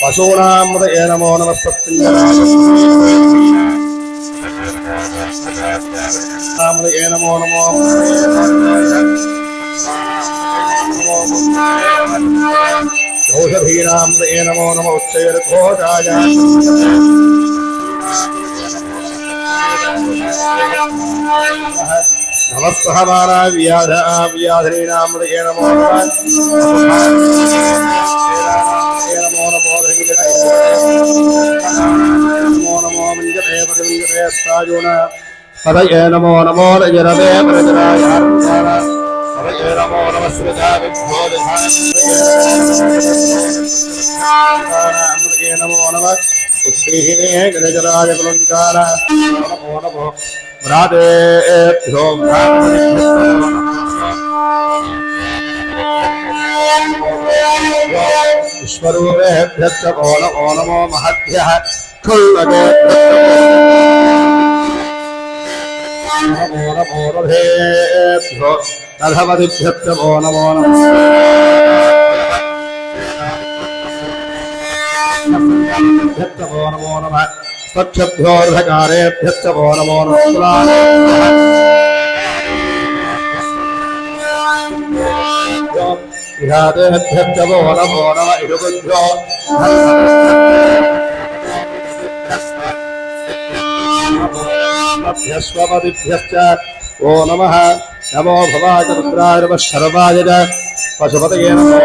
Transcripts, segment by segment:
പശൂണാം മുതകേ നമോ നമ പ്രത്യേ നമോ നമോ ഔഷധീനാം നമോ നമ ഉച്ചയോഘോഷായ नमस्कृह माना व्याध व्याधरीणामृगे नमो नमो नमो नमो नमो मञ्जते प्रतिमञ्जतेस्ताजुन पदये नमो नमो रजरवे प्रजराय पदये नमो नमस्कृता विभोदधामृगे नमो नमः నమ గజరాజ కులంకార నమో నమో వ్రాతేభ్యో విశ్వరూపేభ్యశ్చ ఓ నమో నమో నమో నమో రథేభ్యో. ఓ నమో. రుద్రాణేभ्यश्चवो नमो नमः स्वच्छभ्योऽर्धकारेभ्यश्चवो नमो नमोभ्यश्चवो नमो नम इरुभ्यो भ्यस्वपदिभ्यश्च ओ नमः नमो भवाकरुद्राय नमः शर्वाय च पशुपतये नमो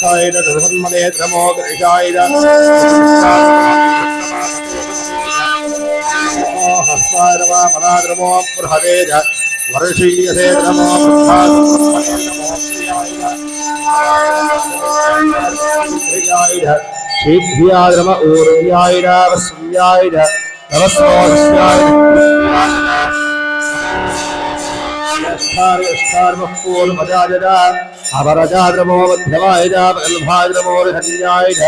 ധർമ്മദക്ഷായ ധർമ്മദേ ധർമ്മോ ദൃഷായ ഹസ്താരവാമനാദ്രമോ പ്രഹരേജ വർഷീയസേ ധർമ്മോ ശീഭ്യാദ്രമ ഊർവ്യായ വസൂയായ തപസ്വായ ष्ठार्वपूर्वजायज अपरजाद्रमो मध्यमायजापकल्भाद्रमोर्हन्यायज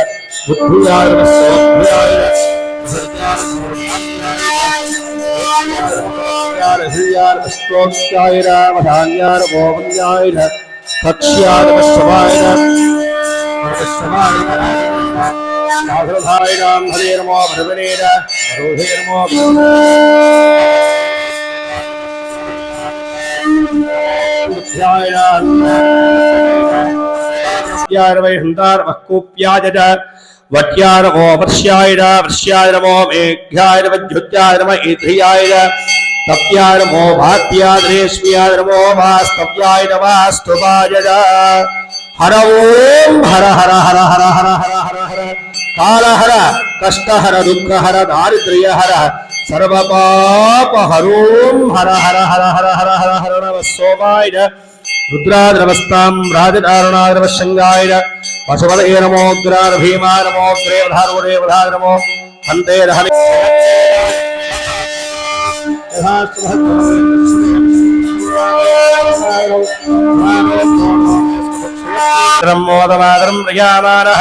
बुद्धियार्वस्तोभ्याय रामधान्यार्वोपन्याय कक्ष्यार्वस्तवाय राम हरे नमो भगवने रोधे नमो हर ओम हर हर हर हर हर हर हर हर काल हर कष्ट हर दुःख हर दारिद्र्य हर സർവപാപഹരോം ഹര ഹര ഹര ഹര ഹര ഹര ഹരണവ സോമായ രുദ്രാദ്രവസ്താം രാജധാരണാദ്രവശങ്കായ പശുപതേ നമോ. ഗ്രാരഭീമാ നമോ ഗ്രേവധാരോരേ വധാരമോ ഹന്തേ രഹണി ോദമാതരം പ്രയാമാനഃ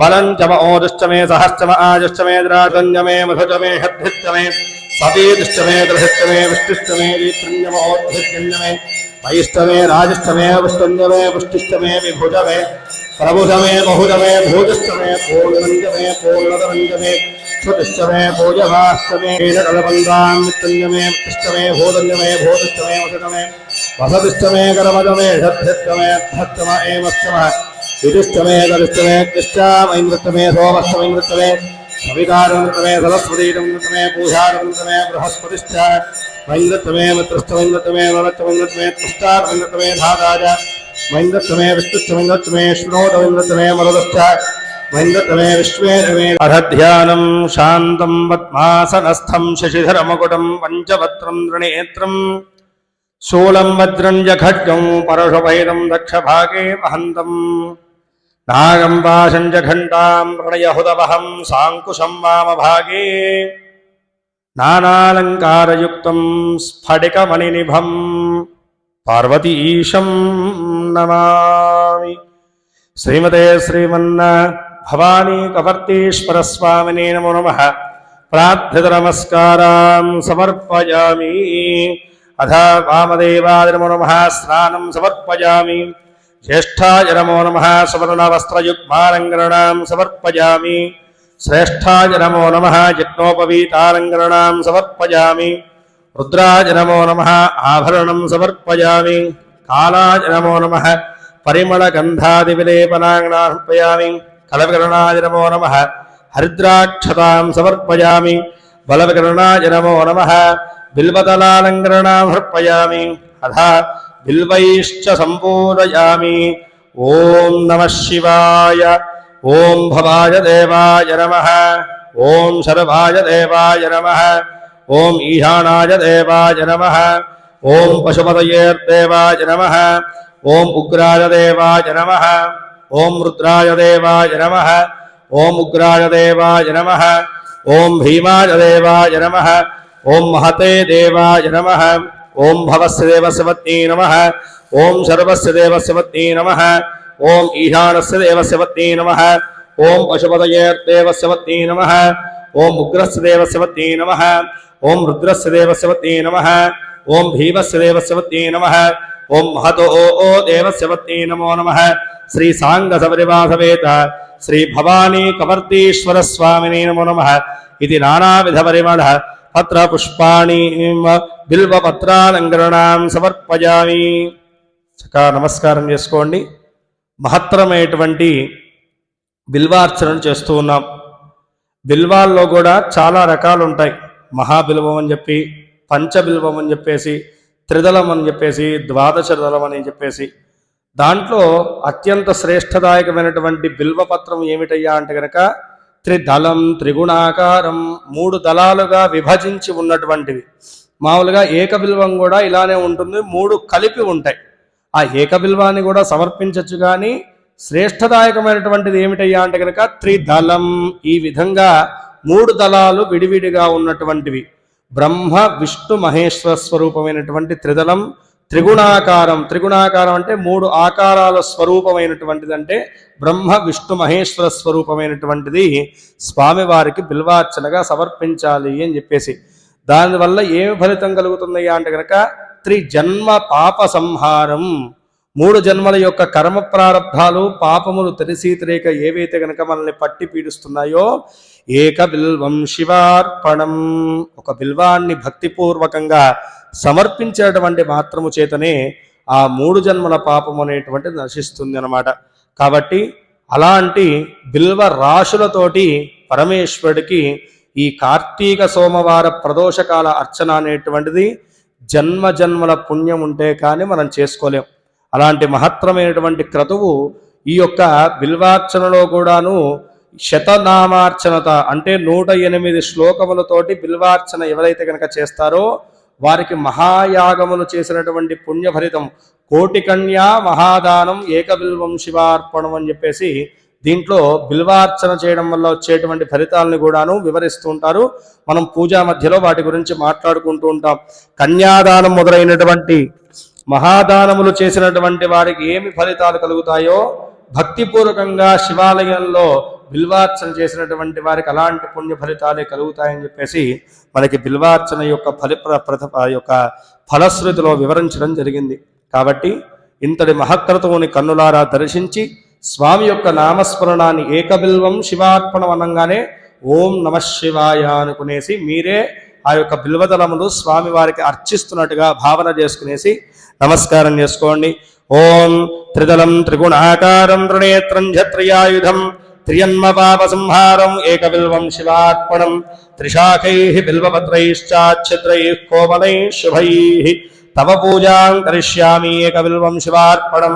बलंजमोदुष्ट मे सहस्त आयुष्ट मे द्राजन्य मे मधुज मे हृद्ध मे सतीदुष्ट मे दृष्ट मे वृष्टिष्ट मे दीपन्यमोदृष्ण्य मे वैष्ठ मे राजष्ट मे वृष्टन्य मे वृष्टिष्ट मे विभुज मे सहश्चम मे बहुज मे हद्धिष्टमे मे दृहिष्टमे मे रीतृण्यमोद्धृत्यन्यमे मे राजिष्टमे मे पुष्टिष्टमे मे प्रबुधमे मे भूजिष्टमे मे भोजन्य मे पूजभाष्टमे मे वसत मे भूदन्यमे मे वसतमे मे करमदमे मे धत्तम एवस्तमः యుధిష్టమే గరిష్టమే కృష్ణమైమృతమే సోమష్టమైమృతమే సవితారమృతమే సరస్వతీమృతమే పూజారమృతమే బృహస్పతిష్ట వైంద్రతమే మిత్రస్థమైంద్రతమే నరత్తమైంద్రతమే కృష్టారమింద్రతమే ధారాజ వైంద్రతమే విష్ణుష్టమైంద్రతమే శ్రోతమైంద్రతమే మరుదస్థ వైంద్రతమే విశ్వే రమే అధధ్యానం శాంతం పద్మాసనస్థం శశిధరమకుటం పంచవత్రం త్రినేత్రం శూలం వజ్రం జఖడ్గం పరశుభైరం దక్షభాగే వహంతం నాగం పాశం చ ఘంటాం ప్రణయహుదవహం సాంకుశం వామభాగే. నానాలంకారయుక్తం స్ఫటికమణినిభం పార్వతీశం నమామి. శ్రీమతే శ్రీమన్న భవానీ కవర్తీశ్వర స్వామినే నమో నమ. ప్రార్థిత నమస్కారాం సమర్పయామి. అథ వామదేవాది జ్యేష్ఠాయ నమో నమ సువర్ణవస్త్రయుగ్మాలంకరణాం సమర్పయామి శ్రేష్ఠాయ నమో నమ యజ్ఞోపవీతాలంకరణాం సమర్పయామి రుద్రాయ నమో నమ ఆభరణం సమర్పయామి కాళాయ నమో నమ పరిమళగంధాదివిలేపనాంగనార్పయామి కలవికరణాయ నమో నమ హరిద్రాక్షతాం సమర్పయామి బలవికరణాయ నమో నమ బిల్వదలాలంకరణాం అర్పయామి అథ బిల్వైశ్చ సంపూరయామి ఓం నమ శివాయ ఓం భవాయ దేవాయ నమ ఓం శర్వాయ దేవాయ నమ ఓం ఈశానాయ దేవాయ నమ ఓం పశుపతయేర్దేవాయ నమ ఓం ఉగ్రాయ దేవాయ నమ ఓం రుద్రాయ దేవాయ నమ ఓం ఉగ్రాయ దేవాయ నమ ఓం భీమాయ దేవాయ నమ ఓం మహతే దేవాయ నమ ఓం భవస్య దేవస్య పత్ని నమ ఓం సర్వస్య దేవస్య పత్ని నమ ఓం ఈశానస్య దేవస్య పత్ని నమ ఓం పశుపతయేర్దేవస్య పత్ని నమ ఓం ఉగ్రస్య దేవస్య పత్ని నమ ఓం రుద్రస్య దేవస్య పత్ని నమ ఓం భీమస్య దేవస్య పత్ని నమ ఓం మహతో ఓ దేవస్య పత్ని నమో నమ శ్రీ సాంగ సపరివాసవేత శ్రీ భవానీ కవర్తీశ్వర స్వామిని నమో నమ ఇది నానావిధ అత్ర పత్ర పుష్పాణి బిల్వపత్రాలంకరణాం సమర్పయామి చక్కగా నమస్కారం చేసుకోండి। మహత్తరమైనటువంటి బిల్వార్చన చేస్తూ ఉన్నాం। బిల్వాల్లో కూడా చాలా రకాలు ఉంటాయి మహాబిల్వం అని చెప్పి పంచబిల్వం అని చెప్పేసి త్రిదలం అని చెప్పేసి ద్వాదశ దళం అని చెప్పేసి దాంట్లో అత్యంత శ్రేష్టదాయకమైనటువంటి బిల్వపత్రం ఏమిటయ్యా అంటే కనుక త్రిదళం త్రిగుణాకారం మూడు దళాలుగా విభజించి ఉన్నటువంటివి. మామూలుగా ఏకబిల్వం కూడా ఇలానే ఉంటుంది మూడు కలిపి ఉంటాయి. ఆ ఏకబిల్వాన్ని కూడా సమర్పించవచ్చు కానీ శ్రేష్టదాయకమైనటువంటిది ఏమిటయ్యా అంటే కనుక త్రిదళం. ఈ విధంగా మూడు దళాలు విడివిడిగా ఉన్నటువంటివి. బ్రహ్మ విష్ణు మహేశ్వర స్వరూపమైనటువంటి త్రిదళం త్రిగుణాకారం. త్రిగుణాకారం అంటే మూడు ఆకారాల స్వరూపమైనటువంటిది అంటే బ్రహ్మ విష్ణు మహేశ్వర స్వరూపమైనటువంటిది స్వామివారికి బిల్వార్చనగా సమర్పించాలి అని చెప్పేసి. దానివల్ల ఏమి ఫలితం కలుగుతుందయ్యా అంటే కనుక త్రిజన్మ పాప సంహారం. మూడు జన్మల యొక్క కర్మ ప్రారంభాలు పాపములు తెలిసి ఏవైతే గనక మనల్ని పట్టి పీడిస్తున్నాయో ఏక బిల్వం శివార్పణం. ఒక బిల్వాన్ని భక్తిపూర్వకంగా సమర్పించేటువంటి మాత్రము చేతనే ఆ మూడు జన్మల పాపం అనేటువంటిది నశిస్తుంది అనమాట కాబట్టి అలాంటి బిల్వ రాశులతోటి పరమేశ్వరుడికి ఈ కార్తీక సోమవార ప్రదోషకాల అర్చన అనేటువంటిది జన్మ జన్మల పుణ్యం ఉంటే కానీ మనం చేసుకోలేం. అలాంటి మహత్తరమైనటువంటి క్రతువు ఈ యొక్క బిల్వార్చనలో కూడాను శతనామార్చనత అంటే నూట ఎనిమిది శ్లోకములతోటి బిల్వార్చన ఎవరైతే కనుక చేస్తారో వారికి మహాయాగములు చేసినటువంటి పుణ్యఫలితం కోటి కన్యా మహాదానం ఏకబిల్వం శివార్పణం అని చెప్పేసి దీంట్లో బిల్వార్చన చేయడం వల్ల వచ్చేటువంటి ఫలితాలను కూడాను వివరిస్తూ ఉంటారు. మనం పూజా మధ్యలో వాటి గురించి మాట్లాడుకుంటూ ఉంటాం. కన్యాదానం మొదలైనటువంటి మహాదానములు చేసినటువంటి వారికి ఏమి ఫలితాలు కలుగుతాయో భక్తిపూర్వకంగా శివాలయంలో బిల్వార్చన చేసినటువంటి వారికి అలాంటి పుణ్య ఫలితాలే కలుగుతాయని చెప్పేసి మనకి బిల్వార్చన యొక్క ఫలి ప్ర- ప్రథ- ఆ యొక్క ఫలశ్రుతిలో వివరించడం జరిగింది. కాబట్టి ఇంతటి మహక్రతువుని కన్నులారా దర్శించి స్వామి యొక్క నామస్మరణాన్ని ఏకబిల్వం శివార్పణం అనగానే ఓం నమ శివాయ అనుకునేసి మీరే ఆ యొక్క బిల్వదళములు స్వామి వారికి అర్చిస్తున్నట్టుగా భావన చేసుకునేసి నమస్కారం చేసుకోండి. ఓం త్రిదలం త్రిగుణాకారం త్రినేత్రం ఛత్రయాయుధం త్రియన్మ పాప సంహారం ఏకబిల్వం శివార్పణం త్రిశాఖై బిల్వపత్రైశ్చాఛద్రై కోమలై శుభై. తవ పూజాం కరిష్యామి ఏకబిల్వం శివార్పణం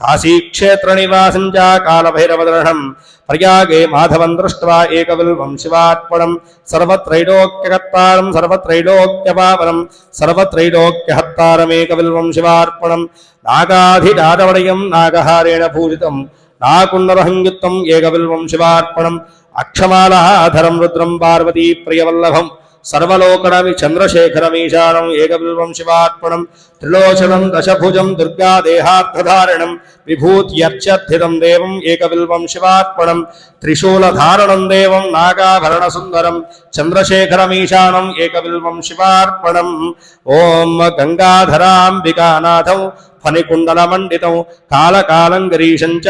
కాశీక్షేత్ర నివాసం చ కాలభైరవదర్శనం ప్రయాగే మాధవం దృష్ట్వా ఏకబిల్వం శివార్పణం సర్వత్రైలోక్యకర్తారం సర్వత్రైలోక్యపావనం సర్వత్రైలోక్యహత్తారమేకబిల్వం శివార్పణం నాగాధినాదవడయం నాగహారేణ పూజితం నాకుండరహంయుక్తం ఏకబిల్వం శివార్పణం అక్షమాలహాధరం రుద్రం పార్వతీ ప్రియవల్లభం సర్వలోకణమి చంద్రశేఖరమీశానం ఏకబిల్వం శివార్పణం త్రిలోచనం దశభుజం దుర్గా దేహార్థధారణం విభూత్యర్చర్థితం దేవం ఏకబిల్వం శివార్పణం త్రిశూలధారణం దేవం నాగాభరణసుందరం చంద్రశేఖరమీశానం ఏకబిల్వం శివార్పణం. ఓం గంగాధరాంబికానాథం ఫణికుండలమండితం కాలకాలం గరీశం చ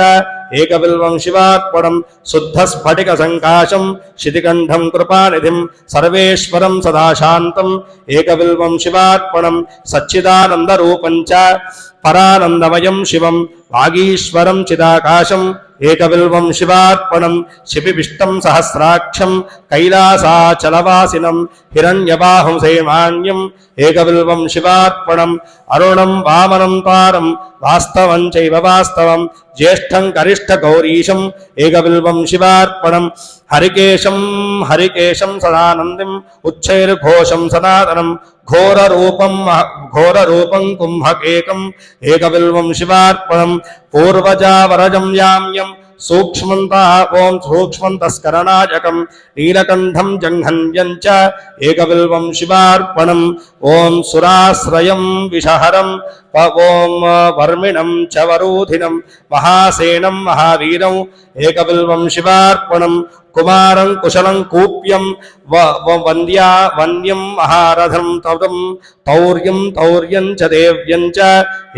ఏకబిల్వం శివార్పణం శుద్ధ స్ఫటిక సంకాశం శితికంఠం కృపానిధిం సర్వేశ్వరం సదాశాంతం. ఏకబిల్వం శివార్పణం సచ్చిదానందరూపం చ పరానందమయం శివం వాగీశ్వరం చిదాకాశం. ఏకబిల్వం శివార్పణం శిపివిష్టం సహస్రాక్షం కైలాసాచలవాసినం హిరణ్యబాహం సేమాన్యం ఏకబిల్వం శివార్పణం అరుణం వామనం తారం వాస్తవం చైవ వాస్తవం. జ్యేష్టం కరిష్ట గౌరీశం ఏకబిల్వం శివార్పణం. హరికేశం హరికేశం సదానందిం. ఉచ్చైర్ఘోషం సనాతనం. ఘోరరూపం ఘోరరూపం కుంభకేకం. ఏకబిల్వం శివార్పణం. పూర్వజావరజం యామ్యం. సూక్ష్మంతా ఓం సూక్ష్మంతస్కరణాజకం నీలకంఠం జంఘన్యం చ ఏకబిల్వం శివార్పణం ఓం సురాశ్రయం విషహరం ఓం వర్మిణం చ వరూధినం మహాసేనం మహావీరం ఏకబిల్వం శివార్పణం కుమారం కుశలం కూప్యం వంద్యా వన్యం మహారథం తౌరం తౌర్యం తౌర్యం చ దేవ్యం చ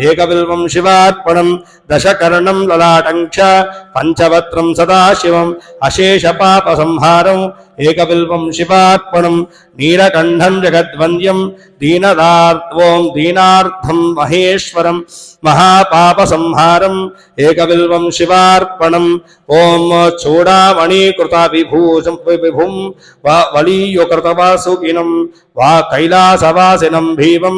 ఏకబిల్వం శివార్పణం దశకర్ణం లలాటం చ పంచవత్రం సదాశివం అశేష పాప సంహారం ఏకబిల్వం శివార్పణం నీలకంఠం జగద్వంద్యం దీనదార్వం దీనార్థం మహేశ్వరం మహాపాప సంహారం ఏకబిల్వం శివార్పణం. ఓం చూడామణీకృత విభూషం విభుం వలీయుకృతవాసుకినం వా కైలాసవాసినం భీమం.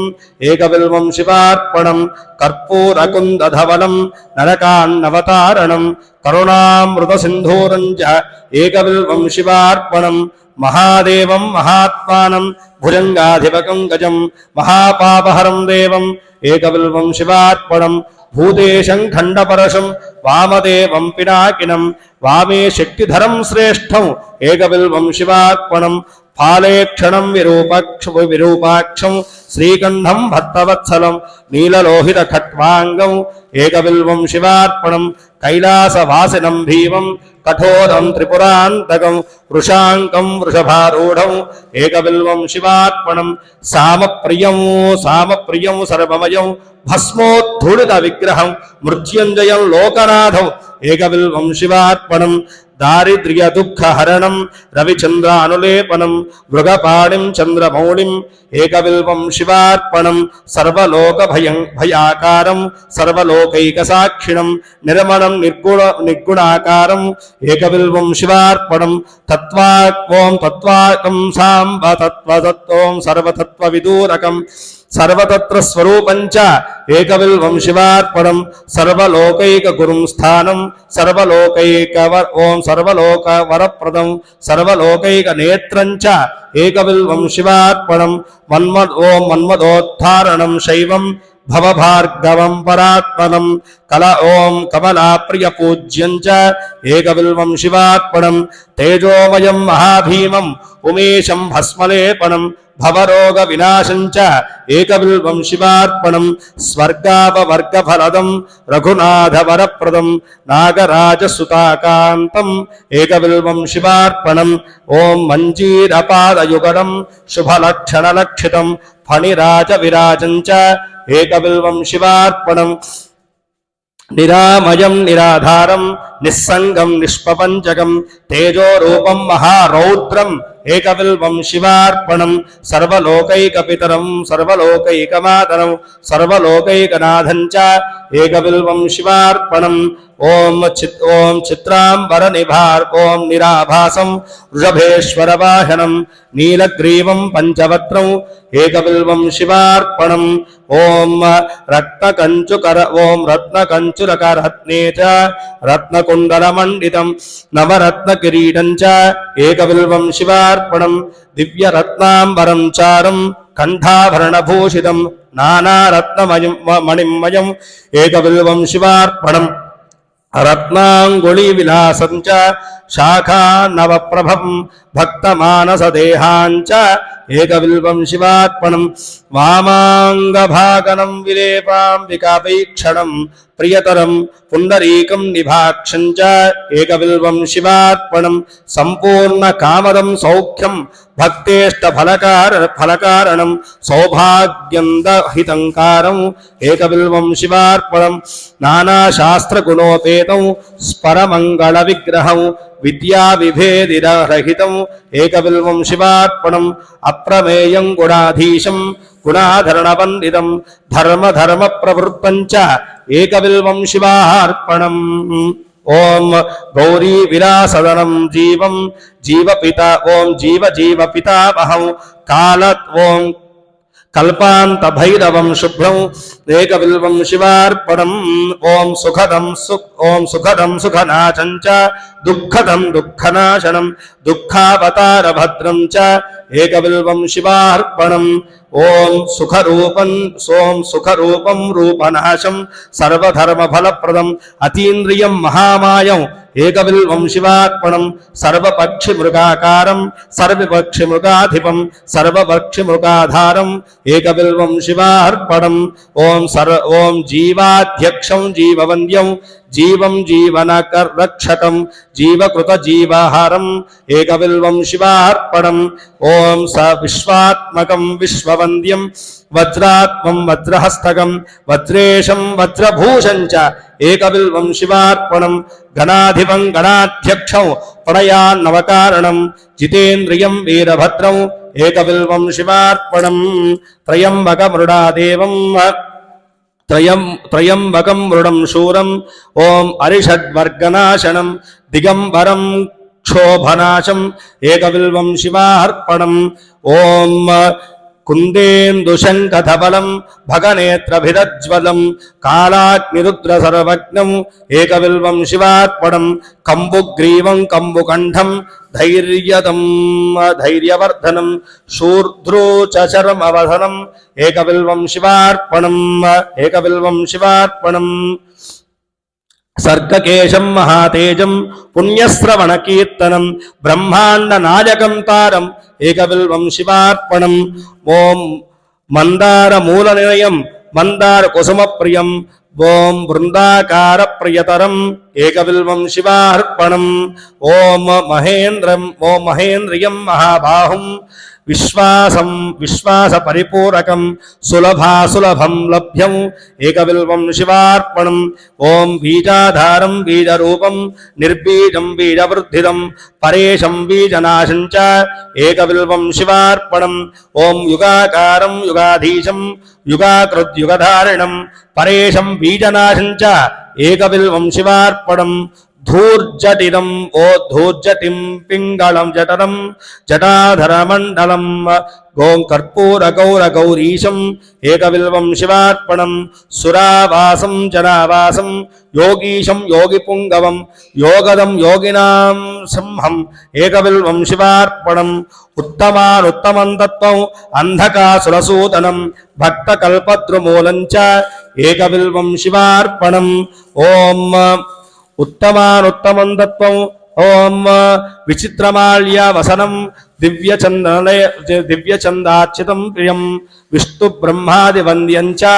ఏకబిల్వం శివార్పణం కర్పూరకుందధవనం నరకాన్నవతారణం కరుణామృత సింధూరంచ చ ఏకబిల్వం శివార్పణం మహాదేవం మహాత్మానం భుజంగాధిపకం గజం మహాపాపహరం దేవం ఏకబిల్వం శివార్పణం భూతేశం ఖండపరశం వామదేవం పినాకినం వామే శక్తిధరం శ్రేష్టం ఏకబిల్వం శివార్పణం ఆలేక్షణం విరూపాక్ష విరూపాక్షం శ్రీకంఠం భక్తవత్సలం నీలలోహిత ఖట్వాంగం ఏకబిల్వం శివార్పణం కైలాసవాసినం భీమం కఠోరం త్రిపురాంతకం వృషాంకం వృషభారూఢం ఏకబిల్వం శివార్పణం సామప్రియం సామప్రియం సర్వమయం భస్మోద్ధుడిత విగ్రహం మృత్యుంజయం లోకనాథం ఏకబిల్వం శివార్పణం దారిద్ర్య దుఃఖహరణం రవిచంద్ర అనులేపనం మృగపాణిం చంద్రమౌళిం ఏకవిల్వం శివార్పణం సర్వలోక భయం భయాకారం సర్వలోకైక సాక్షిణం నిర్మణం నిర్గుణ నిర్గుణాకారం ఏకవిల్వం శివార్పణం తత్వా తత్వాకం సాంబ తత్వతత్వం సర్వతత్వ విదూరకం సర్వతత్ర స్వరూపంచ ఏకవిల్వం శివార్పణం సర్వలోకైక గురుం స్థానం సర్వలోకైక ఓం సర్వలోక వరప్రదం సర్వలోకైక నేత్రం చ ఏకబిల్వం శివార్పణం మన్మ ఓం మన్మదోత్థారణం శైవం భవభార్గవం పరాత్మనం కల ఓం కమలాప్రియ పూజ్యం చ ఏకబిల్వం శివార్పణం తేజోమయం మహాభీమం ఉమేశం భస్మలేపనం భవరోగ వినాశం చ ఏకబిల్వం శివార్పణం స్వర్గాపవర్గఫలదం రఘునాథవరప్రదం నాగరాజసుతాకాంతం ఏకబిల్వం శివార్పణం ఓం మంజీరపాదయుగడం శుభలక్షణలక్షితం ఫణిరాజ విరాజం చ ఏకబిల్వం శివార్పణం. నిరామయం నిరాధారం నిస్సంగం నిష్పపంచకం తేజోరూపం మహారౌద్రం ఏకబిల్వం శివార్పణం. సర్వలోకైకపితరం సర్వలోకైకమాతరం సర్వలోకైకనాథం చ ఏకబిల్వం శివార్పణం. ఓం చిత్ ఓం చిత్రాంబర నిభార్ ఓం నిరాభాసం వృషభేశ్వర వాహనం నీలగ్రీవం పంచవత్రం ఏకబిల్వం శివార్పణం ఓం రత్నకంచుకర ఓం రత్నకంచురకరత్నే చ రత్నకుండలమండితం నవరత్నకిరీటం చ ఏకబిల్వం శివార్పణం దివ్యరత్నాంబరం చారం కంఠాభరణభూషితం నానారత్నమయం మణిమయం ఏకబిల్వం శివార్పణం రత్నాంగుళీ విలాసం చ శాఖా నవప్రభం భక్తమానసదేహాంచ ఏకబిల్వం శివాత్మనం వామాంగభాగనం విలేపాంబికాపైక్షణం ప్రియతరం పుండరీకం నిభాక్షం చ ఏకబిల్వం శివాత్మనం సంపూర్ణ కామదం సౌఖ్యం భక్తేష్ట ఫలకార ఫలకారణం సౌభాగ్యందహితంకారం ఏకబిల్వం శివార్పణం నానాశాస్త్రగుణోపేతం స్పరమంగళ విగ్రహం విద్యా విభేదిరహితం ఏకబిల్వం శివార్పణం అప్రమేయం గుణాధీశం గుణాధరణ ధర్మధర్మ ధర్మ ప్రవృత్తం చ ఏకబిల్వం శివార్పణం ఓం గౌరీ విలాసదనం జీవం జీవపిత ఓం జీవ జీవ పితామహం కాల ఓం కల్పాంత భైరవం శుభ్రం ఏకబిల్వం శివార్పణం ఓం సుఖదం ఓం సుఖదం సుఖనాశం చ దుఃఖదం దుఃఖనాశనం దుఃఖావతార భద్రం చ ఏకబిల్వం శివార్పణం ఓం సుఖరూపం సోం సుఖరూపం రూపనాశం సర్వధర్మ ఫలప్రదం అతీంద్రియం మహామాయం ఏకబిల్వం శివార్పణం సర్వపక్షి మృగాకారం సర్వపక్షి మృగాధిపం సర్వపక్షి మృగాధారం ఏకబిల్వం శివార్పణం ఓం సర్వ ఓం జీవాధ్యక్షం జీవవంద్యం జీవం జీవనకరక్షకం జీవకృత జీవహారం ఏకబిల్వం శివార్పణం ఓం స విశ్వాత్మకం విశ్వవంద్యం వజ్రాత్మం వజ్రహస్తకం వజ్రేషం వజ్రభూషం చ ఏకబిల్వం శివార్పణం గణాధిపం గణాధ్యక్షం ప్రణయాన్నవకారణం జితేంద్రియం వీరభద్రం ఏకబిల్వం శివార్పణం త్రయంబక మృడాదేవం త్రయం త్రయంబకం మృడం శూరం ఓం అరిషడ్వర్గనాశనం దిగంబరం క్షోభనాశం ఏకవిల్వం శివార్పణం ఓం కుందేందుశంఖధబలం భగనేత్రభిరజ్వలం కాళాగ్నిరుద్ర సర్వజ్ఞం ఏకవిల్వం శివాత్మడం కంబుగ్రీవం కంబుకంఠం ధైర్యదం ధైర్యవర్ధనం శూర్ధ్రోచరమవధనం ఏకవిల్వం శివార్పణం ఏకవిల్వం శివార్పణం సర్గకేశం మహాతేజం పుణ్యశ్రవణ కీర్తనం బ్రహ్మాండ నాయకం తారం ఏకబిల్వం శివార్పణం ఓం మందార మూల నిలయం మందార కుసుమ ప్రియం ఓం బృందాకార ప్రియతరం ఏకబిల్వం శివార్పణం ఓం మహేంద్రం ఓం మహేంద్రియం మహాబాహుం విశ్వాసం విశ్వాస పరిపూరకం సులభాసులభం లభ్యం. ఏకబిల్వం శివార్పణం. ఓం బీజాధారం బీజరూపం నిర్బీజం బీజవృద్ధిదం పరేశం బీజనాశం చ. ఏకబిల్వం శివార్పణం. ఓం యుగాకారం యుగాధీశం యుగాకృద్యుగధారిణం పరేశం బీజనాశం చ. ఏకబిల్వం శివార్పణం. ధూర్జటిరం ఓ ధూర్జటిం పింగళం జఠరం జటాధరమండలం గోం కర్పూర గౌర గౌరీశం ఏకవిల్వం శివార్పణం సురావాసం జనావాసం యోగీశం యోగిపుంగవం యోగదం యోగినాం సింహం ఏకవిల్వం శివార్పణం ఉత్తమానుత్తమం తత్వం అంధకాసురసూదనం భక్త కల్పద్రుమూలం చ ఏకవిల్వం శివార్పణం ఓం ఉత్తమానుత్తమం తత్వం ఓం విచిత్రమాల్య వసనం దివ్యచందనయ దివ్యచందార్చితం ప్రియం విష్ణు బ్రహ్మాది వంద్యం చ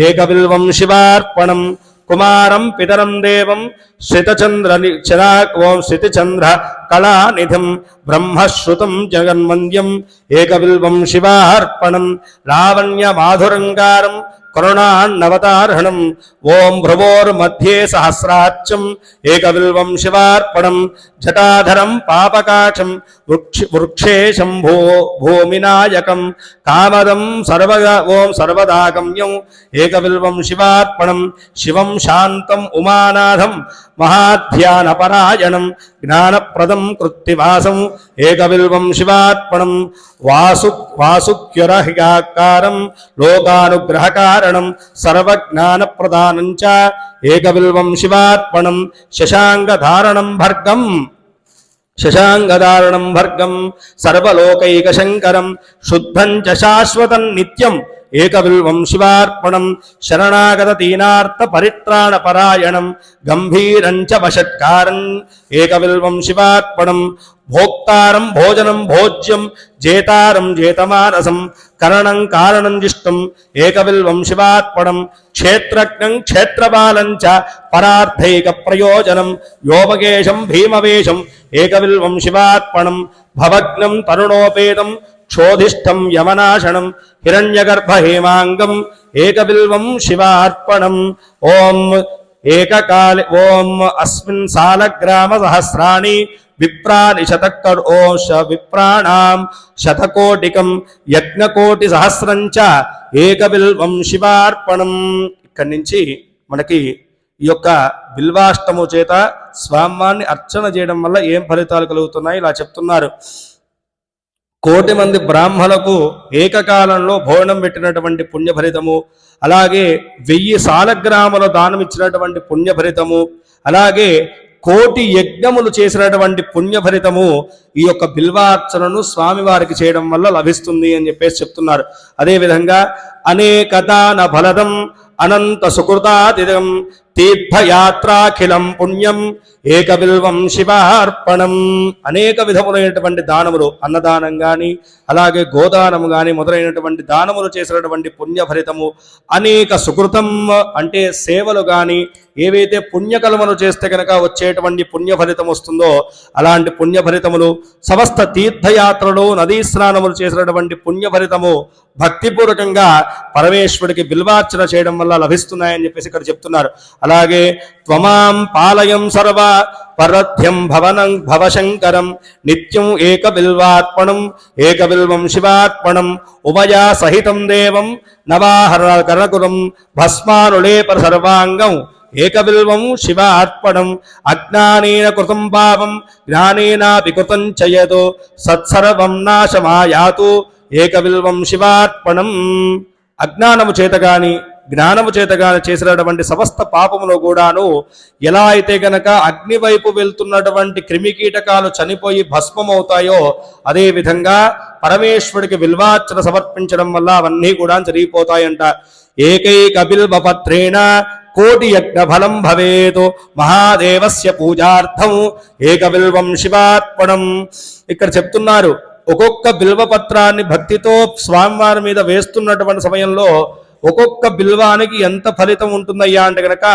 ఏకవిల్వం శివార్పణం కుమారం పితరం దేవం శ్రితచంద్ర చరా ఓం శ్రితిచంద్ర కళానిధిం బ్రహ్మశ్రుతం జగన్వంద్యం ఏకవిల్వం శివార్పణం లావణ్య మాధురంగారం కరుణాన్నవతారణం. ఓం భ్రువోర్మధ్యే సహస్రాచ్యం ఏకవిల్వం శివార్పణం. జటాధరం పాపకాచం వృక్ష వృక్షే శంభో భూమినాయకం. కామదం సర్వగా ఓం సర్వదాగమ్యం. ఏకవిల్వం శివార్పణం. శివం శాంతం ఉమానాథం. మహాధ్యానపరాయణం జ్ఞానప్రదం కృత్తివాసం ఏకవిల్వం శివార్పణం వాసు వాసుక్యురహికాకారం లోకానుగ్రహకారణం సర్వజ్ఞానప్రదానం చ ఏకవిల్వం శివార్పణం శశాంగధారణం భర్గం శశాంగదారుణం భర్గం సర్వలోకైకశంకరం శుద్ధం చ శాశ్వతం నిత్యం ఏకవిల్వం శివార్పణం శరణాగత దీనార్థ పరిత్రాణ పరాయణం గంభీరం చ వషట్కారం ఏకవిల్వం శివార్పణం భోక్తారం భోజనం భోజ్యం జేతారం జేతమానసం కరణం కారణం జిష్టం. ఏకవిల్వం శివార్పణం క్షేత్రజ్ఞం క్షేత్రపాలం చ పరార్థైక ప్రయోజనం యోమకేశం భీమవేశం. ఏకవిల్వం శివార్పణం భవజ్ఞం తరుణోపేతం క్షోధిష్టం యమనాశనం హిరణ్యగర్భహేమాంగం ఏకబిల్వం శివార్పణం. ఓం ఏకకాలి ఓం అస్మిన్ సాలగ్రామ సహస్రాణి విప్రాని శతకోశ విప్రాణాం శతకోటికం యజ్ఞకోటి సహస్రం చ ఏకబిల్వం శివార్పణం. ఇక్కడి నుంచి మనకి ఈ యొక్క బిల్వాష్టము చేత స్వామాన్ని అర్చన చేయడం వల్ల ఏం ఫలితాలు కలుగుతున్నాయి? ఇలా చెప్తున్నారు. కోటి మంది బ్రాహ్మణులకు ఏకకాలంలో భోజనం పెట్టినటువంటి పుణ్యఫలితము అలాగే వెయ్యి సాలగ్రాముల దానం ఇచ్చినటువంటి పుణ్యఫలితము అలాగే కోటి యజ్ఞములు చేసినటువంటి పుణ్యఫలితము ఈ యొక్క బిల్వార్చనను స్వామివారికి చేయడం వల్ల లభిస్తుంది అని చెప్పేసి చెప్తున్నారు. అదేవిధంగా అనేకదాన ఫలదం అనంత సుకృతాతిదం తీర్థయాత్రాఖిలం పుణ్యం ఏకబిల్వం శివార్పణం. అనేక విధములైనటువంటి దానములు అన్నదానం కానీ అలాగే గోదానము కానీ మొదలైనటువంటి దానములు చేసినటువంటి పుణ్యఫలితము అనేక సుకృతం అంటే సేవలు కానీ ఏవైతే పుణ్యకలములు చేస్తే కనుక వచ్చేటువంటి పుణ్యఫలితం వస్తుందో అలాంటి పుణ్యఫలితములు సమస్త తీర్థయాత్రలు నదీ స్నానములు చేసినటువంటి పుణ్యఫలితము భక్తిపూర్వకంగా పరమేశ్వరుడికి బిల్వార్చన చేయడం వల్ల లభిస్తున్నాయని చెప్పేసి ఇక్కడ చెప్తున్నారు. అలాగే త్వమాం పాలయం సర్వ పరధ్యం భవనం భవశంకరం. నిత్యం ఏక బిల్వార్పణం ఏక బిల్వం శివార్పణం ఉమయా సహితం దేవం నవాహర కరకురం భస్మానులేపర సర్వాంగం ఏకబిల్వం శివార్పణం అజ్ఞానేన కృతం పాపం జ్ఞానేనాపి కృతం చయదు సత్సర్వం నాశమాయాతు ఏకబిల్వం శివార్పణం అజ్ఞానము చేత గాని జ్ఞానము చేత చేసినటువంటి సమస్త పాపమును కూడాను ఎలా అయితే గనక అగ్ని వైపు వెళ్తున్నటువంటి క్రిమికీటకాలు చనిపోయి భస్మమవుతాయో అదేవిధంగా పరమేశ్వరుడికి విల్వార్చన సమర్పించడం వల్ల అవన్నీ కూడా జరిగిపోతాయంట. ఏకైకబిల్వపత్రేణ కోటి యజ్ఞ ఫలం భవేతు మహాదేవస్య పూజార్థం ఏకబిల్వం శివార్పణం. ఇక్కడ చెప్తున్నారు ఒక్కొక్క బిల్వపత్రాన్ని భక్తితో స్వామివారి మీద వేస్తున్నటువంటి సమయంలో ఒక్కొక్క బిల్వానికి ఎంత ఫలితం ఉంటుందయ్యా అంటే గనక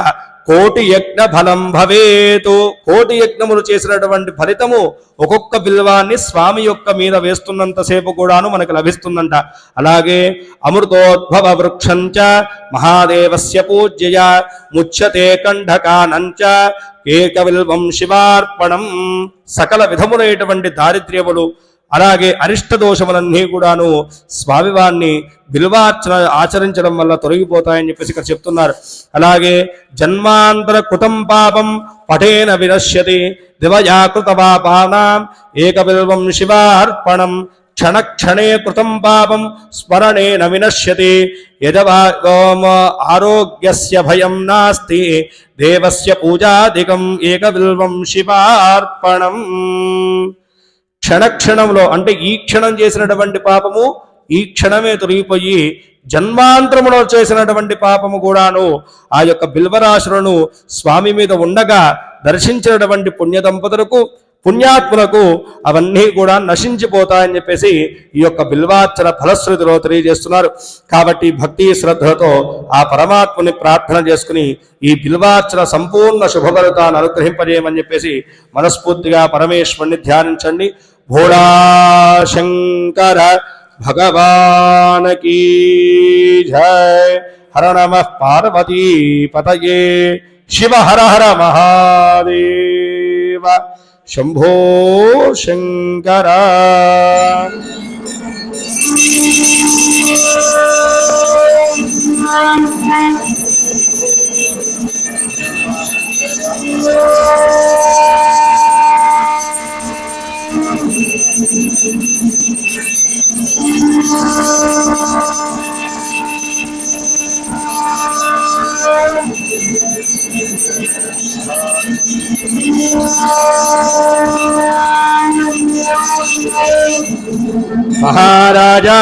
కోటి యజ్ఞ ఫలం భవేతు. కోటి యజ్ఞములు చేసినటువంటి ఫలితము ఒక్కొక్క బిల్వాన్ని స్వామి యొక్క మీద వేస్తున్నంతసేపు కూడాను మనకు లభిస్తుందంట. అలాగే అమృతోద్భవ వృక్షంచ మహాదేవస్య పూజ్యయ ముచ్యతే కంఠకానంచ ఏకవిల్వం శివార్పణం సకల విధములైనటువంటి దారిద్ర్యములు అలాగే అరిష్ట దోషములన్నీ కూడాను స్వామివారిని బిల్వార్చన ఆచరించడం వల్ల తొలగిపోతాయని చెప్పేసి ఇక్కడ చెప్తున్నారు. అలాగే జన్మాంతర కృతం పాపం పఠేన వినశ్యతి దివయాకృత పాపానాం ఏకబిల్వం శివార్పణం క్షణ క్షణే కృతం పాపం స్మరణేన వినశ్యతి యదవా ఆరోగ్యస్య భయం నాస్తి దేవస్య పూజాదికం ఏకవిల్వం శివార్పణం. క్షణక్షణంలో అంటే ఈ క్షణం చేసినటువంటి పాపము ఈ క్షణమే తొలగిపోయి జన్మాంతరములో చేసినటువంటి పాపము కూడాను ఆ యొక్క బిల్వరాశులను స్వామి మీద ఉండగా దర్శించినటువంటి పుణ్య దంపతులకు పుణ్యాత్ములకు అవన్నీ కూడా నశించిపోతాయని చెప్పేసి ఈ యొక్క బిల్వార్చన ఫలశ్రుతిలో తెలియజేస్తున్నారు. కాబట్టి భక్తి శ్రద్ధలతో ఆ పరమాత్ముని ప్రార్థన చేసుకుని ఈ బిల్వార్చన సంపూర్ణ శుభఫలితాన్ని అనుగ్రహింపజేయమని చెప్పేసి మనస్ఫూర్తిగా పరమేశ్వరుని ధ్యానించండి. भोला शंकर भगवान की जय। हर नम पार्वती पतये, शिव हर हर महादेव। शंभो शंकर। Oh महाराजा